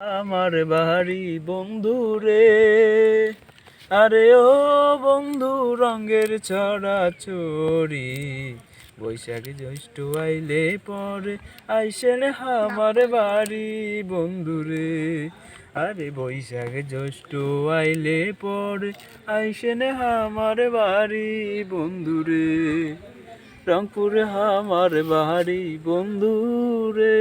আমার বাড়ি বন্ধু রে আরে ও বন্ধু, রঙের ছড়া চড়ি। বৈশাখী জ্যৈষ্ঠ আইলে পরে আইসেন আমার বাড়ি বন্ধু রে আরে বৈশাখে জ্যৈষ্ঠ আইলে পরে আইসেন আমার বাড়ি বন্ধু রে রংপুরে আমার বাড়ি বন্ধু রে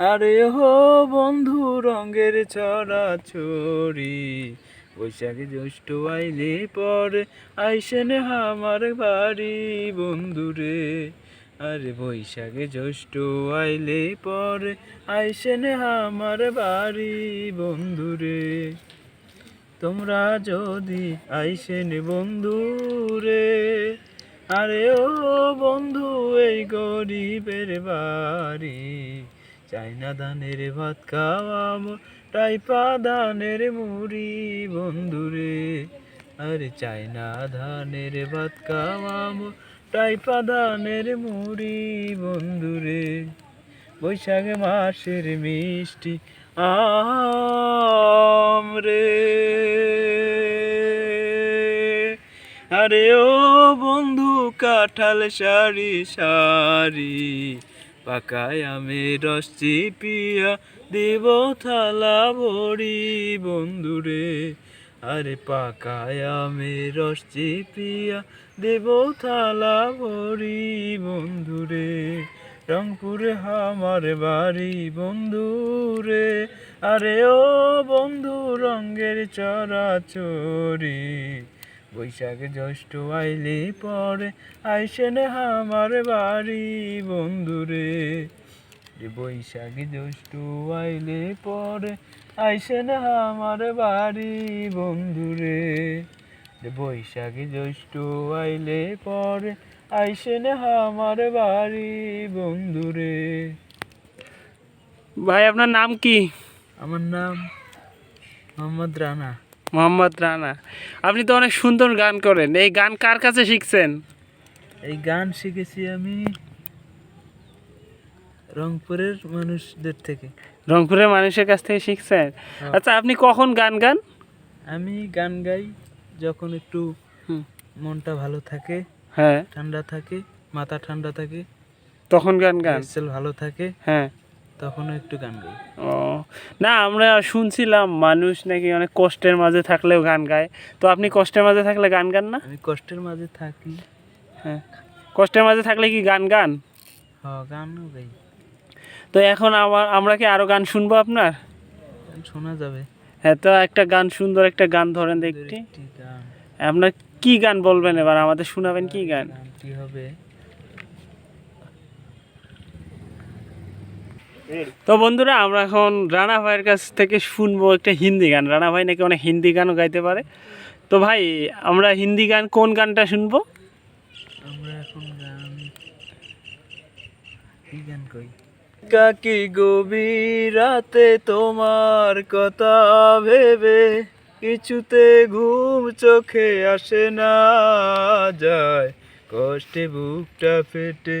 আরে হো বন্ধু, রঙের ছড়া ছড়ি। বৈশাখী জ্যৈষ্ঠ আইলে পরে আইসেন আমার বাড়ি, বন্ধু রে। আরে বৈশাখে জ্যৈষ্ঠ আইলে পরে আইসেন আমার বাড়ি, বন্ধু রে। তোমরা যদি আইসেন বন্ধু রে, আরে ও বন্ধু, এই গরিবের বাড়ি। চাইনা ধানের ভাত খাওয়াম টাইপা ধানের মুড়ি বন্ধু রে আরে চাইনা ধানের ভাত খাওয়াম টাইপা ধানের মুড়ি বন্ধু রে বৈশাখ মাসের মিষ্টি আম রে। আরে ও বন্ধু, কাঁঠাল সারি সারি পাকায় আমি রস চিপিয়া দেব থালা ভরি বন্ধু রে আরে পাকায় আমি রস চিপিয়া দেব থালা ভরি বন্ধু রে রংপুরে আমার বাড়ি বন্ধু রে আরে ও বন্ধু, রঙের চরা চরি বৈশাখে জ্যৈষ্ঠ আইলে পরে আইসেন আমার বাড়ি বন্ধু রে। রে জ্যৈষ্ঠ আইলে পরে আইসেন আমার বাড়ি বন্ধু রে। রে বৈশাখী জ্যৈষ্ঠ আইলে পরে আইসেন আমার বাড়ি বন্ধু রে। ভাই আপনার নাম কি? আমার নাম মোহাম্মদ রানা। মোহাম্মদ রানা। আপনি তো অনেক সুন্দর গান করেন। এই গান কার কাছে শিখছেন? এই গান শিখেছি আমি রংপুরের মানুষদের থেকে। রংপুরের মানুষের কাছ থেকে শিখছেন? হ্যাঁ। আচ্ছা আপনি কখন গান গান? আমি গান গাই যখন একটু মনটা ভালো থাকে হ্যাঁ। ঠান্ডা থাকে মাথা ঠান্ডা থাকে তখন গান গান? ভালো থাকে। হ্যাঁ। তখন একটু গান গাই। ও না আমরা শুনছিলাম মানুষ নাকি অনেক কষ্টের মাঝে থাকলেও গান গায়। তো আপনি কষ্টের মাঝে থাকলে গান গান না? আমি কষ্টের মাঝে থাকি। হ্যাঁ। কষ্টের মাঝে থাকলে কি গান গান? হ গানও গাই। তো এখন আমার আমরা কি আরও গান শুনব আপনার? শোনা যাবে। হ্যাঁ তো একটা গান সুন্দর একটা গান ধরেন গান। আপনার কি গান বলবেন এবার? আমাদের শোনাবেন কি গান? গানটি হবে? তো বন্ধুরা আমরা এখন রানা ভাইয়ের কাছ থেকে শুনব একটা হিন্দি গান। রানা ভাই নাকি অনেক হিন্দি গানও গাইতে পারে। তো ভাই আমরা হিন্দি গান কোন গানটা শুনব? আমরা এখন গান কি গান কই? কাকি গভীর রাতে তোমার কথা ভেবে কিছুতে ঘুম চোখে আসে না যায়। কষ্টে বুকটা ফেটে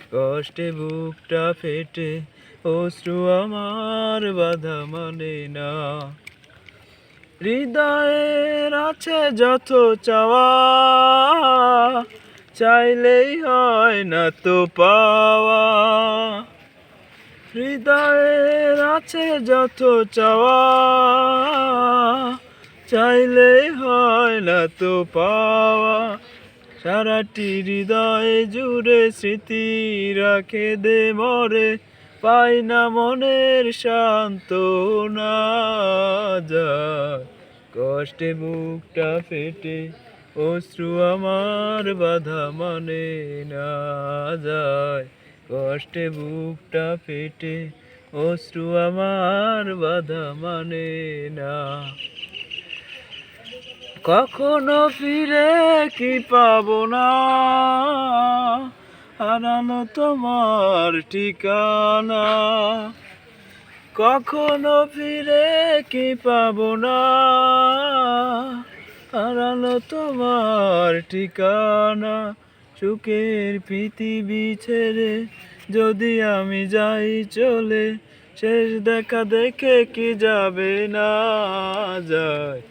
কষ্টে বুকটা ফেটে, অশ্রু আমার বাধা মানে না। হৃদয়ের আছে যত চাওয়া, চাইলেই হয় না তো পাওয়া। হৃদয়ের আছে যত চাওয়া, চাইলেই হয় না তো পাওয়া। সারাটি হৃদয় জুড়ে স্মৃতি রাখে দে মরে, পাই না মনের শান্ত না যায়। কষ্টে মুখটা ফেটে, অশ্রু আমার বাধা মানে না যায়। কষ্টে বুকটা ফেটে, অশ্রু আমার বাধা মানে না কখনো ফিরে কি পাবো না? হারানো তোমার ঠিকানা। কখনো ফিরে কি পাবো না? হারানো তোমার ঠিকানা। সুখের পৃথিবী ছেড়ে যদি আমি যাই চলে, শেষ দেখা দেখে কি যাবে না যায়?